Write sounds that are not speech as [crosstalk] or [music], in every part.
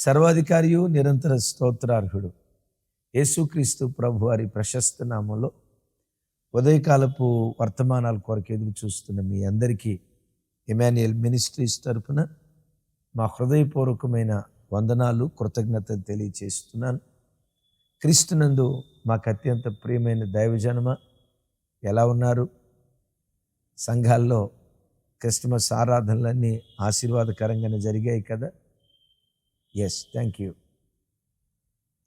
సర్వాధికారియు నిరంతర స్తోత్రార్హుడు. యేసుక్రీస్తు ప్రభు వారి ప్రశస్త నామంలో ఉదయకాలపు వర్తమానాల కొరకు ఎదురు చూస్తున్న మీ అందరికీ ఎమాన్యుయల్ మినిస్ట్రీస్ తరపున మా హృదయపూర్వకమైన వందనాలు కృతజ్ఞత తెలియచేస్తున్నాను. క్రీస్తునందు మాకు అత్యంత ప్రియమైన దైవజనమ ఎలా ఉన్నారు? సంఘాల్లో క్రిస్టమస్ ఆరాధనలన్నీ ఆశీర్వాదకరంగానే జరిగాయి కదా? ఎస్ థ్యాంక్ యూ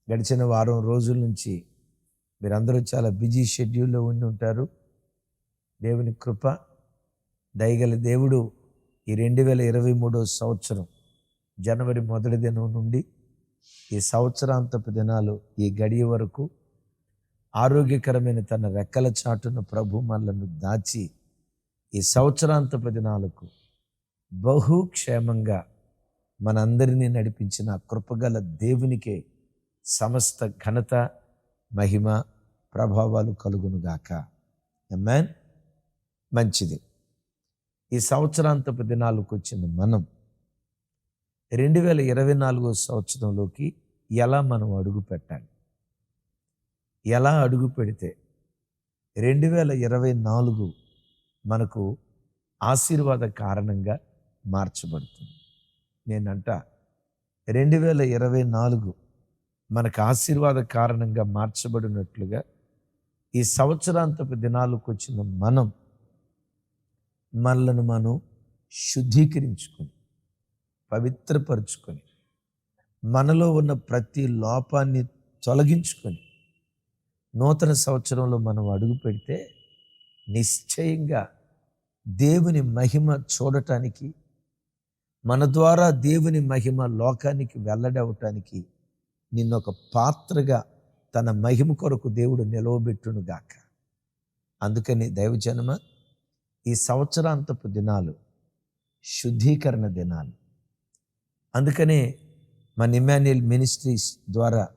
గడిచిన వారం రోజుల నుంచి మీరందరూ చాలా బిజీ షెడ్యూల్లో ఉండి ఉంటారు. దేవుని కృప దయగల దేవుడు ఈ రెండు వేల ఇరవై మూడో సంవత్సరం జనవరి మొదటి దినం నుండి ఈ సంవత్సరాంతపు దినాలు ఈ గడియ వరకు ఆరోగ్యకరమైన తన రెక్కల చాటున ప్రభు మనలను దాచి ఈ సంవత్సరాంతపు దినాలకు బహు క్షేమంగా మనందరినీ నడిపించిన కృపగల దేవునికే సమస్త ఘనత మహిమ ప్రభావాలు కలుగునుగాక మ్యాన్ మంచిది. ఈ సంవత్సరాంతపు దినాలకు వచ్చిన మనం రెండు వేల ఇరవై నాలుగో సంవత్సరంలోకి ఎలా మనం అడుగు పెట్టాలి? ఎలా అడుగు పెడితే రెండు వేల ఇరవై నాలుగు మనకు ఆశీర్వాద కారణంగా మార్చబడుతుంది? నేనంట రెండు వేల ఇరవై నాలుగు మనకు ఆశీర్వాద కారణంగా మార్చబడినట్లుగా ఈ సంవత్సరాంతపు దినాలకు వచ్చిన మనం మనలను మనం శుద్ధీకరించుకొని పవిత్రపరుచుకొని మనలో ఉన్న ప్రతి లోపాన్ని తొలగించుకొని నూతన సంవత్సరంలో మనం అడుగు పెడితే నిశ్చయంగా దేవుని మహిమ చూడటానికి మన ద్వారా దేవుని మహిమ లోకానికి వెల్లడవటానికి నిన్నొక పాత్రగా తన మహిమ కొరకు దేవుడు నిలవబెట్టునుగాక అందుకని దైవజనమ ఈ సంవత్సరాంతపు దినాలు శుద్ధీకరణ దినాలు. అందుకనే మన ఇమాన్యుయల్ మినిస్ట్రీస్ ద్వారా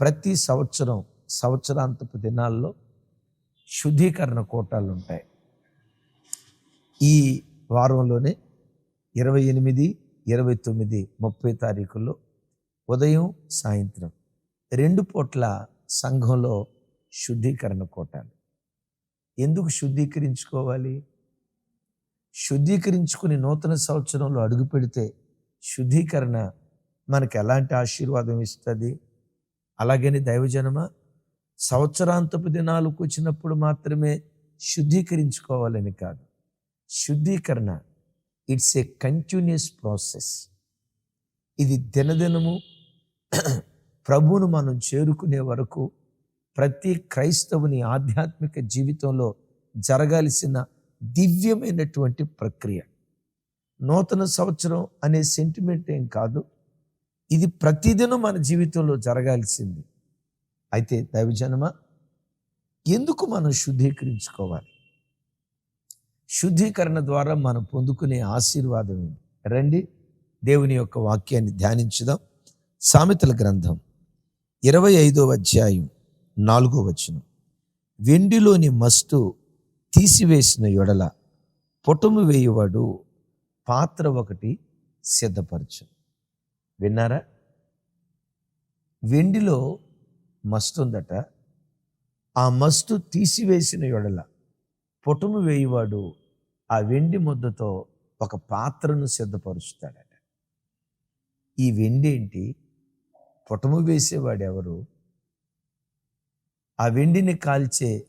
ప్రతి సంవత్సరం సంవత్సరాంతపు దినాల్లో శుద్ధీకరణ కోటాలు ఉంటాయి ఈ వారంలోనే ఇరవై ఎనిమిది ఇరవై తొమ్మిది ముప్పై తారీఖుల్లో ఉదయం సాయంత్రం రెండు పూట్ల సంఘంలో శుద్ధీకరణ కోటాలు. ఎందుకు శుద్ధీకరించుకోవాలి? శుద్ధీకరించుకుని నూతన సంవత్సరంలో అడుగు పెడితే శుద్ధీకరణ మనకు ఎలాంటి ఆశీర్వాదం ఇస్తుంది? అలాగని దైవజనమ సంవత్సరాంతపు దినాలకు వచ్చినప్పుడు మాత్రమే శుద్ధీకరించుకోవాలని కాదు. శుద్ధీకరణ ఇట్స్ ఏ కంటిన్యూస్ ప్రాసెస్. ఇది దినదినము [clears throat] ప్రభువును మనం చేరుకునే వరకు ప్రతి క్రైస్తవుని ఆధ్యాత్మిక జీవితంలో జరగాల్సిన దివ్యమైనటువంటి ప్రక్రియ. నూతన సంవత్సరం అనే సెంటిమెంట్ ఏం కాదు. ఇది ప్రతిదినం మన జీవితంలో జరగాల్సింది. అయితే దైవజనమ ఎందుకు మనం శుద్ధీకరించుకోవాలి? శుద్ధీకరణ ద్వారా మనం పొందుకునే ఆశీర్వాదం ఏంటి రండి దేవుని యొక్క వాక్యాన్ని ధ్యానించుదాం. సామెతల గ్రంథం ఇరవై ఐదవ అధ్యాయం నాలుగో వచనం. వెండిలోని మస్తు తీసివేసిన ఎడల పొటము వేయువాడు పాత్ర ఒకటి సిద్ధపరచు. విన్నారా? వెండిలో మస్తు ఉందట. ఆ మస్తు తీసివేసిన యొడల పొటము వేయువాడు ఆ వెండి ముద్దతో ఒక పాత్రను సిద్ధపరుస్తాడట. ఈ వెండి ఏంటి? పొటము వేసేవాడు ఎవరు ఆ వెండిని కాల్చే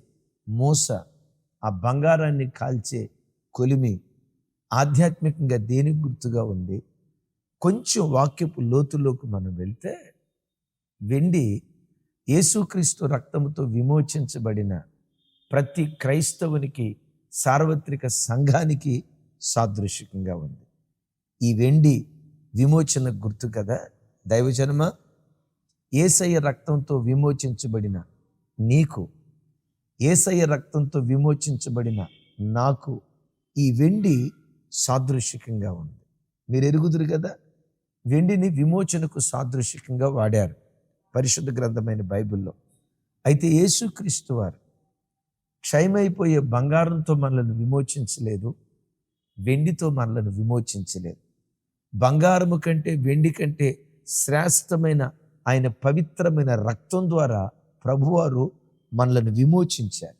మూస ఆ బంగారాన్ని కాల్చే కొలిమి ఆధ్యాత్మికంగా దేనికి గుర్తుగా ఉంది? కొంచెం వాక్యపు లోతులోకి మనం వెళ్తే వెండి యేసుక్రీస్తు రక్తముతో విమోచించబడిన ప్రతి క్రైస్తవునికి సార్వత్రిక సంఘానికి సాదృశ్యంగా ఉంది. ఈ వెండి విమోచన గుర్తు కదా? దైవజన్మ? ఏసయ్య రక్తంతో విమోచించబడిన నీకు ఏసయ్య రక్తంతో విమోచించబడిన నాకు ఈ వెండి సాదృశ్యకంగా ఉంది. మీరు ఎరుగుదురు కదా? వెండిని విమోచనకు సాదృశ్యకంగా వాడారు పరిశుద్ధ గ్రంథమైన బైబిల్లో. అయితే యేసుక్రీస్తు వారు క్షయమైపోయే బంగారంతో మనల్ని విమోచించలేదు వెండితో మనల్ని విమోచించలేదు. బంగారము కంటే వెండి కంటే శ్రేష్టమైన ఆయన పవిత్రమైన రక్తం ద్వారా ప్రభువారు మనలను విమోచించారు.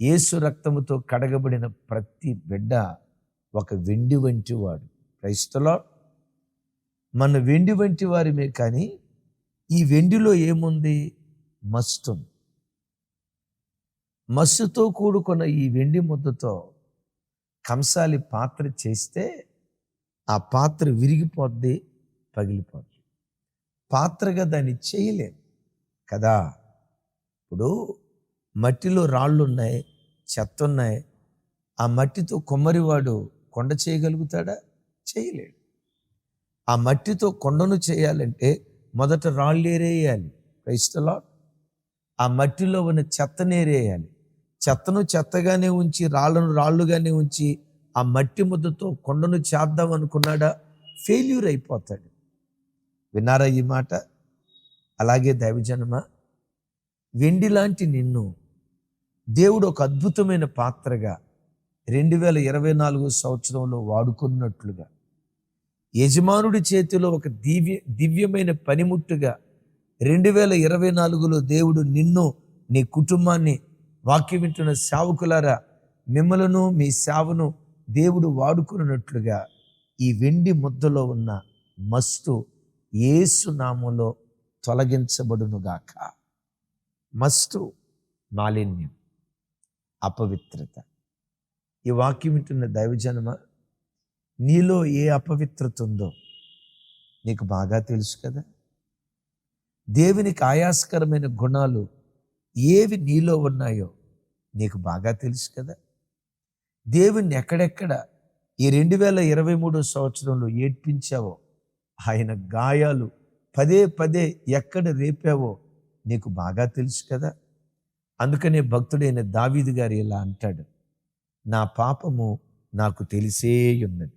యేసు రక్తముతో కడగబడిన ప్రతి బిడ్డ ఒక వెండి వంటి వాడు. క్రైస్తలో మన వెండి వంటి వారిమే కానీ ఈ వెండిలో ఏముంది? మస్తుంది మస్సుతో కూడుకున్న ఈ వెండి ముద్దతో కంసాలి పాత్ర చేస్తే ఆ పాత్ర విరిగిపోద్ది పగిలిపోద్ది. పాత్రగా దాన్ని చేయలేం కదా? ఇప్పుడు మట్టిలో రాళ్ళు ఉన్నాయి చెత్త ఉన్నాయి ఆ మట్టితో కొమ్మరివాడు కొండ చేయగలుగుతాడా? చేయలేడు. ఆ మట్టితో కొండను చేయాలంటే మొదట రాళ్ళు ఏరేయాలి క్రైస్తలా ఆ మట్టిలో ఉన్న చెత్తనేరేయాలి చెత్తను చెత్తగానే ఉంచి రాళ్ళను రాళ్ళుగానే ఉంచి ఆ మట్టి ముద్దతో కొండను చేద్దాం అనుకున్నాడా? ఫెయిల్యూర్ అయిపోతాడు. విన్నారా ఈ మాట? అలాగే దైవజనమ వెండి లాంటి నిన్ను దేవుడు ఒక అద్భుతమైన పాత్రగా రెండు వేల ఇరవై నాలుగు సంవత్సరంలో వాడుకున్నట్లుగా యజమానుడి చేతిలో ఒక దివ్య దివ్యమైన పనిముట్టుగా రెండు వేల ఇరవై నాలుగులో దేవుడు నిన్ను నీ కుటుంబాన్ని వాక్యం వింటున్న సేవకులారా మిమ్మలను మీ సేవను దేవుడు వాడుకున్నట్లుగా ఈ వెండి ముద్దలో ఉన్న మస్తు ఏసు నామంలో తొలగించబడునుగాక. మస్తు మాలిన్యం అపవిత్రత. ఈ వాక్యం వింటున్న దైవజనమ నీలో ఏ అపవిత్రత ఉందో నీకు బాగా తెలుసు కదా? దేవునికి ఆయాస్కరమైన గుణాలు ఏవి నీలో ఉన్నాయో నీకు బాగా తెలుసు కదా. దేవుణ్ణి ఎక్కడెక్కడ ఈ రెండు వేల ఇరవై మూడో సంవత్సరంలో ఏడ్పించావో ఆయన గాయాలు పదే పదే ఎక్కడ రేపావో నీకు బాగా తెలుసు కదా. అందుకనే భక్తుడైన దావీదు గారు ఇలా అంటాడు నా పాపము నాకు తెలిసే ఉన్నది.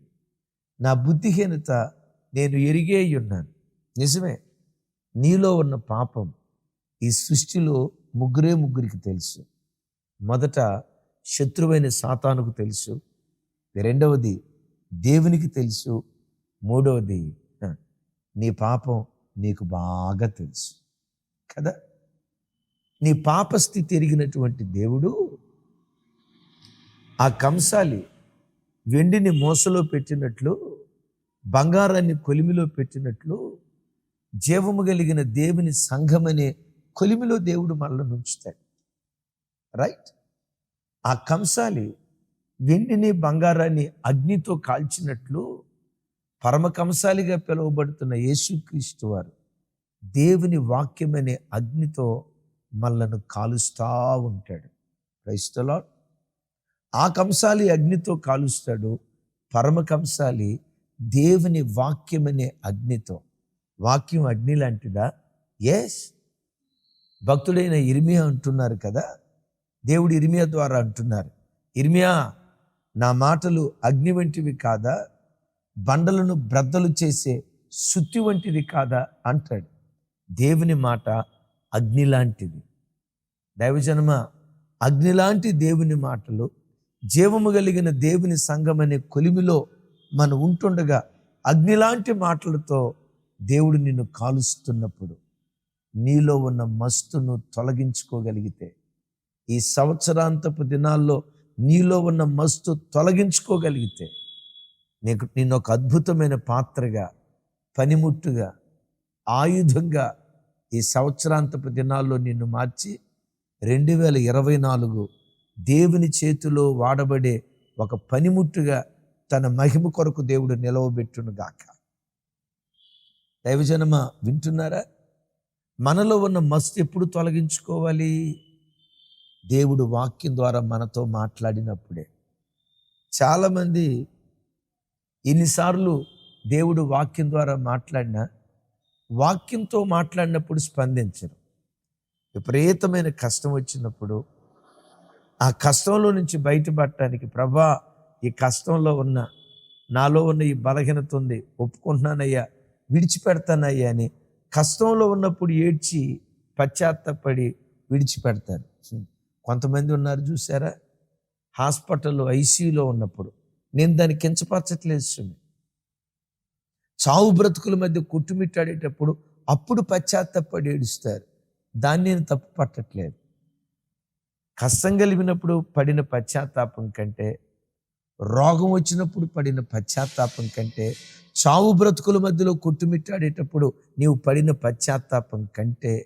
నా బుద్ధిహీనత నేను ఎరిగే ఉన్నాను. నిజమే నీలో ఉన్న పాపం ఈ సృష్టిలో ముగ్గురే ముగ్గురికి తెలుసు. మొదట శత్రువైన సాతానుకు తెలుసు. రెండవది దేవునికి తెలుసు. మూడవది నీ పాపం నీకు బాగా తెలుసు. కదా? నీ పాపస్థితి ఎరిగినటువంటి దేవుడు ఆ కంసాలి వెండిని మోసలో పెట్టినట్లు బంగారాన్ని కొలిమిలో పెట్టినట్లు జీవము కలిగిన దేవుని సంఘమనే కొలిమిలో దేవుడు మనల్ని ఉంచుతాడు రైట్ ఆ కంసాలి వెండిని బంగారాన్ని అగ్నితో కాల్చినట్లు పరమ కంసాలిగా పిలువబడుతున్న యేసుక్రీస్తు వారు దేవుని వాక్యమనే అగ్నితో మనలను కాలుస్తూ ఉంటాడు. క్రైస్తలా ఆ కంసాలి అగ్నితో కాలుస్తాడు. పరమ కంసాలి దేవుని వాక్యమనే అగ్నితో. వాక్యం అగ్ని లాంటిదా ఎస్ భక్తుడైన ఇర్మియా అంటున్నారు కదా? దేవుడు ఇర్మియా ద్వారా అంటున్నారు. ఇర్మియా నా మాటలు అగ్ని వంటివి కాదా? బండలను బ్రద్దలు చేసే సుత్తి వంటిది కాదా? అంటాడు. దేవుని మాట అగ్ని లాంటిది దైవజనమ అగ్ని లాంటి దేవుని మాటలు జీవము కలిగిన దేవుని సంఘం అనే కొలిమిలో మనం ఉంటుండగా అగ్ని లాంటి మాటలతో దేవుడు నిన్ను కాలుస్తున్నప్పుడు నీలో ఉన్న మస్తును తొలగించుకోగలిగితే ఈ సంవత్సరాంతపు దినాల్లో నీలో ఉన్న మస్తు తొలగించుకోగలిగితే నీకు నేను ఒక అద్భుతమైన పాత్రగా పనిముట్టుగా ఆయుధంగా ఈ సంవత్సరాంతపు దినాల్లో నిన్ను మార్చి రెండు వేల ఇరవై నాలుగు దేవుని చేతిలో వాడబడే ఒక పనిముట్టుగా తన మహిమ కొరకు దేవుడు నిలవబెట్టును గాక. దైవజనమ వింటున్నారా? మనలో ఉన్న మస్తు ఎప్పుడు తొలగించుకోవాలి? దేవుడు వాక్యం ద్వారా మనతో మాట్లాడినప్పుడే. చాలామంది ఎన్నిసార్లు దేవుడు వాక్యం ద్వారా మాట్లాడినా వాక్యంతో మాట్లాడినప్పుడు స్పందించరు. విపరీతమైన కష్టం వచ్చినప్పుడు ఆ కష్టంలో నుంచి బయటపడటానికి ప్రభా ఈ కష్టంలో ఉన్న నాలో ఉన్న ఈ బలహీనత ఉంది ఒప్పుకుంటున్నానయ్యా విడిచిపెడతానయ్యా అని కష్టంలో ఉన్నప్పుడు ఏడ్చి పశ్చాత్తపడి విడిచిపెడతారు. కొంతమంది ఉన్నారు చూసారా? హాస్పిటల్లో ఐసీయూలో ఉన్నప్పుడు. నేను దాన్ని కించపరచట్లేదు సుమి చావు బ్రతుకుల మధ్య కొట్టుమిట్టాడేటప్పుడు అప్పుడు పశ్చాత్తపడి ఏడుస్తారు. దాన్ని నేను తప్పు పట్టట్లేదు. కష్టం కలిగినప్పుడు పడిన పశ్చాత్తాపం కంటే రోగం వచ్చినప్పుడు పడిన పశ్చాత్తాపం కంటే చావు బ్రతుకుల మధ్యలో కొట్టుమిట్టాడేటప్పుడు నీవు పడిన పశ్చాత్తాపం కంటే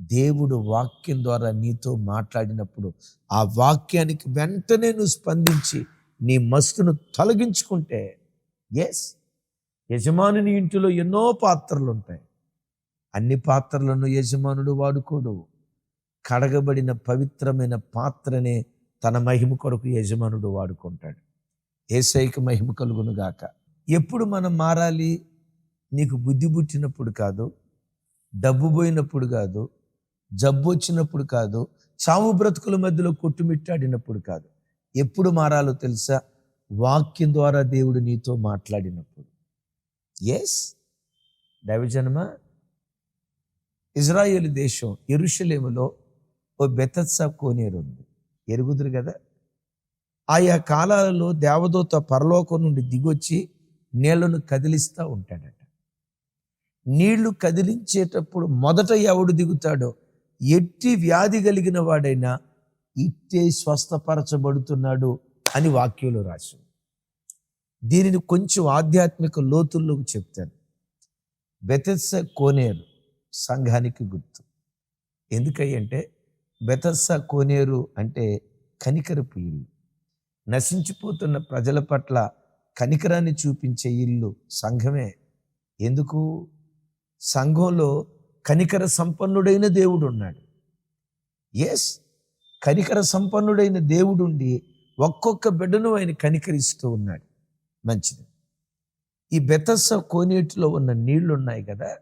దేవుడు వాక్యం ద్వారా నీతో మాట్లాడినప్పుడు ఆ వాక్యానికి వెంటనే నువ్వు స్పందించి నీ మస్తును తొలగించుకుంటే ఎస్ యజమానుని ఇంటిలో ఎన్నో పాత్రలు ఉంటాయి అన్ని పాత్రలను యజమానుడు వాడుకోడు. కడగబడిన పవిత్రమైన పాత్రనే తన మహిమ కొరకు యజమానుడు వాడుకుంటాడు. ఏసైకి మహిమ కలుగును గాక. ఎప్పుడు మనం మారాలి? నీకు బుద్ధి పుట్టినప్పుడు కాదు డబ్బు పోయినప్పుడు కాదు జబ్బు వచ్చినప్పుడు కాదు చావు బ్రతుకుల మధ్యలో కొట్టుమిట్టాడినప్పుడు కాదు. ఎప్పుడు మారాలో తెలుసా? వాక్యం ద్వారా దేవుడు నీతో మాట్లాడినప్పుడు. ఎస్ దైవజనమ ఇజ్రాయేల్ దేశం ఎరుషలేములో ఓ బెతత్సా కోనేరు ఉంది ఎరుగుదురు కదా. ఆయా కాలాలలో దేవదూత పరలోకం నుండి దిగొచ్చి నీళ్ళను కదిలిస్తూ ఉంటాడట. నీళ్ళు కదిలించేటప్పుడు మొదట ఎవడు దిగుతాడో ఎట్టి వ్యాధి కలిగిన వాడైనా ఇట్టే స్వస్థపరచబడుతున్నాడు అని వాక్యంలో రాసి దీనిని కొంచెం ఆధ్యాత్మిక లోతుల్లోకి చెప్తాను. బెతెస్స కోనేరు సంఘానికి గుర్తు. ఎందుకంటే బెతస్స కోనేరు అంటే కనికరపు ఇల్లు నశించిపోతున్న ప్రజల పట్ల కనికరాన్ని చూపించే ఇల్లు సంఘమే. ఎందుకు? సంఘంలో కనికర సంపన్నుడైన దేవుడు ఉన్నాడు ఎస్ కనికర సంపన్నుడైన దేవుడుండి ఒక్కొక్క బిడ్డను ఆయన కనికరిస్తూ ఉన్నాడు. మంచిది. ఈ బెతస్స కోనేటిలో ఉన్న నీళ్ళున్నాయి కదా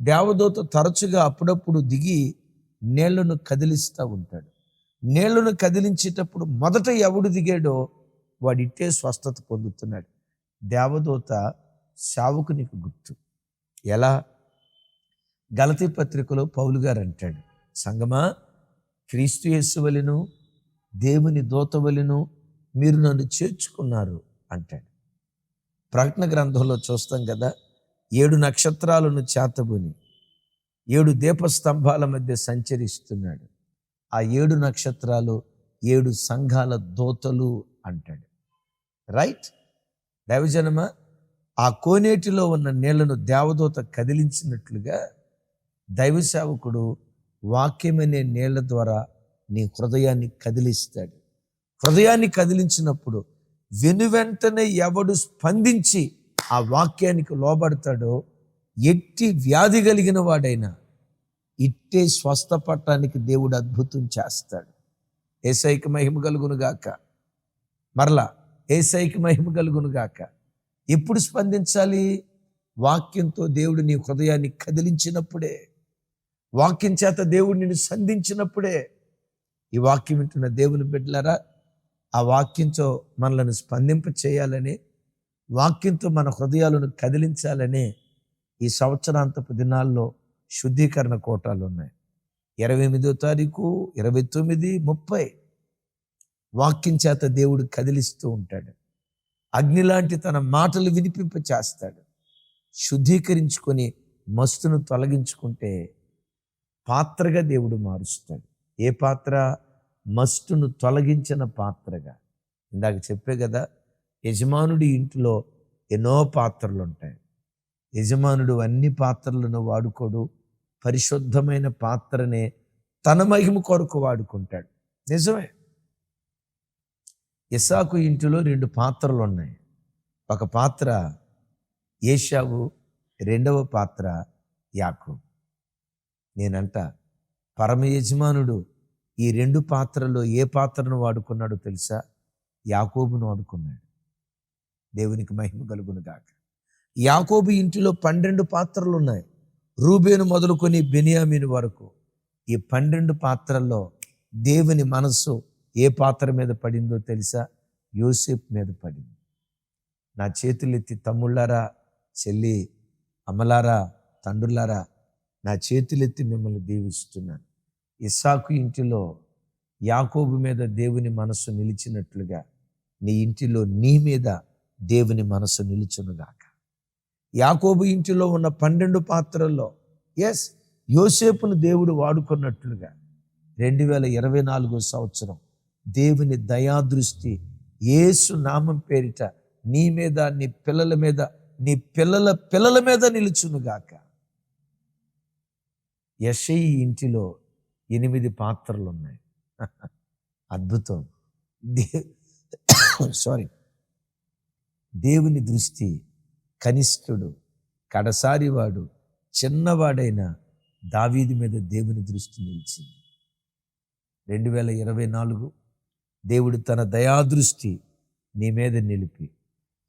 దేవదూత తరచుగా అప్పుడప్పుడు దిగి నీళ్ళను కదిలిస్తూ ఉంటాడు. నీళ్ళను కదిలించేటప్పుడు మొదట ఎవడు దిగాడో వాడిట్టే స్వస్థత పొందుతున్నాడు. దేవదూత సావుకునికి గుర్తు. ఎలా? గలతీ పత్రికలో పౌలు గారు అంటాడు సంగమా క్రీస్తు యేసు వలెను దేవుని దూత వలెను మీరు నన్ను చేర్చుకున్నారు అంటాడు. ప్రకటన గ్రంథంలో చూస్తాం కదా ఏడు నక్షత్రాలను చేతబుని ఏడు దీపస్తంభాల మధ్య సంచరిస్తున్నాడు. ఆ ఏడు నక్షత్రాలు ఏడు సంఘాల దోతలు అంటాడు. రైట్ దైవజనమ ఆ కోనేటిలో ఉన్న నీళ్ళను దేవదూత కదిలించినట్లుగా దైవ సేవకుడు వాక్యమనే నీళ్ళ ద్వారా నీ హృదయాన్ని కదిలిస్తాడు. హృదయాన్ని కదిలించినప్పుడు వెనువెంటనే ఎవడు స్పందించి ఆ వాక్యానికి లోబడతాడో ఎట్టి వ్యాధి కలిగిన వాడైనా ఇట్టే స్వస్థపడటానికి దేవుడు అద్భుతం చేస్తాడు. ఏసైకి మహిమ కలుగును గాక. మరలా ఏసైకి మహిమ కలుగును గాక. ఎప్పుడు స్పందించాలి? వాక్యంతో దేవుడు నీ హృదయాన్ని కదిలించినప్పుడే. వాక్యం చేత దేవుడు నిన్ను సంధించినప్పుడే. ఈ వాక్యం వింటున్న దేవుని బిడ్డలారా ఆ వాక్యంతో మనలను స్పందింప చేయాలని వాక్యంతో మన హృదయాలను కదిలించాలని ఈ సంవత్సరాంతపు దినాల్లో శుద్ధీకరణ కోటాలు ఉన్నాయి ఇరవై ఎనిమిదో తారీఖు ఇరవై తొమ్మిది ముప్పై వాక్యం చేత దేవుడు కదిలిస్తూ ఉంటాడు. అగ్ని లాంటి తన మాటలు వినిపింప చేస్తాడు శుద్ధీకరించుకొని మస్తును తొలగించుకుంటే పాత్రగా దేవుడు మారుస్తాడు. ఏ పాత్ర? మస్తును తొలగించిన పాత్రగా. ఇందాక చెప్పే కదా యజమానుడి ఇంటిలో ఎన్నో పాత్రలు ఉంటాయి యజమానుడు అన్ని పాత్రలను వాడుకోడు. పరిశుద్ధమైన పాత్రనే తన మహిమ కొరకు వాడుకుంటాడు. నిజమే. ఇసాకు ఇంటిలో రెండు పాత్రలు ఉన్నాయి ఒక పాత్ర ఏషావు రెండవ పాత్ర యాకు నేనంట పరమ యజమానుడు ఈ రెండు పాత్రలో ఏ పాత్రను వాడుకున్నాడో తెలుసా? యాకోబును వాడుకున్నాడు దేవునికి మహిమ కలుగును గాక. యాకోబు ఇంటిలో పన్నెండు పాత్రలు ఉన్నాయి రూబేను మొదలుకొని బెనియామీను వరకు. ఈ పన్నెండు పాత్రల్లో దేవుని మనస్సు ఏ పాత్ర మీద పడిందో తెలుసా? యోసేపు మీద పడింది. నా చేతులెత్తి తమ్ముళ్ళారా చెల్లి అమలారా తండ్రులారా నా చేతులెత్తి మిమ్మల్ని దీవిస్తున్నాను. ఇస్సాకు ఇంటిలో యాకోబు మీద దేవుని మనస్సు నిలిచినట్లుగా నీ ఇంటిలో నీ మీద దేవుని మనస్సు నిలుచునుగాక. యాకోబు ఇంటిలో ఉన్న పన్నెండు పాత్రల్లో ఎస్ యోసేపును దేవుడు వాడుకున్నట్లుగా రెండు వేల ఇరవై నాలుగో సంవత్సరం దేవుని దయాదృష్టి యేసు నామం పేరిట నీ మీద నీ పిల్లల మీద నీ పిల్లల పిల్లల మీద నిలుచునుగాక యషయి ఇంటిలో ఎనిమిది పాత్రలు ఉన్నాయి [laughs] అద్భుతం. దే [coughs] సారీ దేవుని దృష్టి కనిష్ఠుడు కడసారివాడు చిన్నవాడైన దావీది మీద దేవుని దృష్టి నిలిచింది. రెండు వేల ఇరవై నాలుగు దేవుడు తన దయాదృష్టి నీ మీద నిలిపి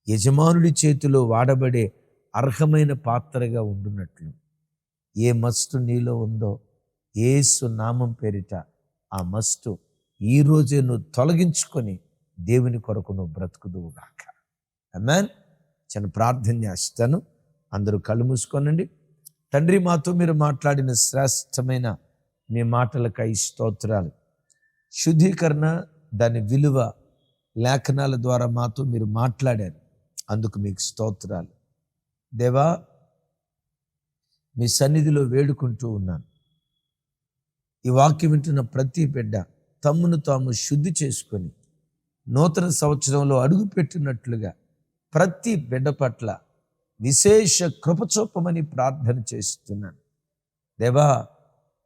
యజమానుడి చేతిలో వాడబడే అర్హమైన పాత్రగా ఉండున్నట్లు ఏ మస్తు నీలో ఉందో ఏసు నామం పేరిట ఆ మస్తు ఈ నువ్వు తొలగించుకొని దేవుని కొరకు నువ్వు బ్రతుకుదువుగాక అమ్మాన్ చిన్న ప్రార్థన చేస్తాను. అందరూ కళ్ళు మూసుకోనండి. తండ్రి మాతో మీరు మాట్లాడిన శ్రేష్టమైన మీ మాటలకై స్తోత్రాలు. శుద్ధీకరణ దాని విలువ లేఖనాల ద్వారా మాతో మీరు మాట్లాడారు. అందుకు మీకు స్తోత్రాలు. దేవా మీ సన్నిధిలో వేడుకుంటూ ఉన్నాను. ఈ వాక్యం వింటున్న ప్రతి బిడ్డ తమ్మును తాము శుద్ధి చేసుకొని నూతన సంవత్సరంలో అడుగుపెట్టినట్లుగా ప్రతి బిడ్డ పట్ల విశేష కృపచూపమని ప్రార్థన చేస్తున్నాను. దేవా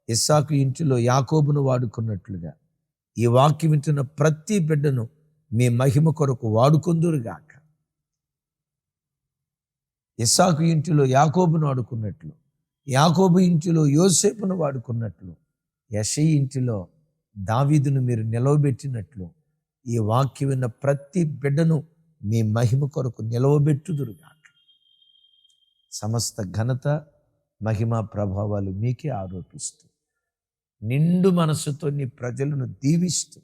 ఇస్సాకు ఇంటిలో యాకోబును వాడుకున్నట్లుగా ఈ వాక్యం వింటున్న ప్రతి బిడ్డను మీ మహిమ కొరకు వాడుకుందురుగాక. ఇస్సాకు ఇంటిలో యాకోబును వాడుకున్నట్లు యాకోబు ఇంటిలో యోసేపును వాడుకున్నట్లు యషయి ఇంటిలో దావీదును మీరు నిలవబెట్టినట్లు ఈ వాక్యం విన్న ప్రతి బిడ్డను మీ మహిమ కొరకు నిలవబెట్టుదురుగాక సమస్త ఘనత మహిమ ప్రభావాలు మీకే ఆరోపిస్తూ నిండు మనసుతో నీ ప్రజలను దీవిస్తూ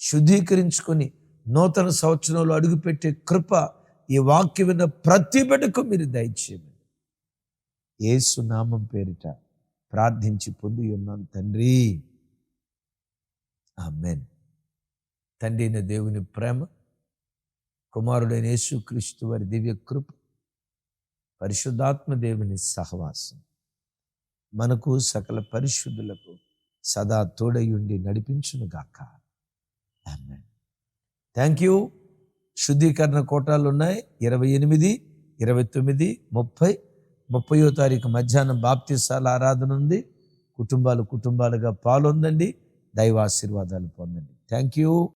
శుద్ధీకరించుకొని నూతన సంవత్సరంలో అడుగుపెట్టే కృప ఈ వాక్యం విన్న ప్రతి బిడ్డకు మీరు దయచేయమని. ఏసు నామం పేరిట ప్రార్థించి పొంది ఉన్నాను తండ్రి. ఆమెన్. తండ్రి అయిన దేవుని ప్రేమ కుమారుడైన యేసుక్రీస్తు వారి దివ్య కృప పరిశుద్ధాత్మ దేవుని సహవాసం మనకు సకల పరిశుద్ధులకు సదా తోడయుండి నడిపించునుగాక ఆమెన్. Thank you. శుద్ధీకరణ కోటాలు ఉన్నాయి. ఇరవై ఎనిమిది ఇరవై తొమ్మిది ముప్పై ముప్పయో తారీఖు మధ్యాహ్నం బాప్తిసాల ఆరాధన ఉంది. కుటుంబాలు కుటుంబాలుగా పాలొందండి. దైవాశీర్వాదాలు పొందండి. Thank you.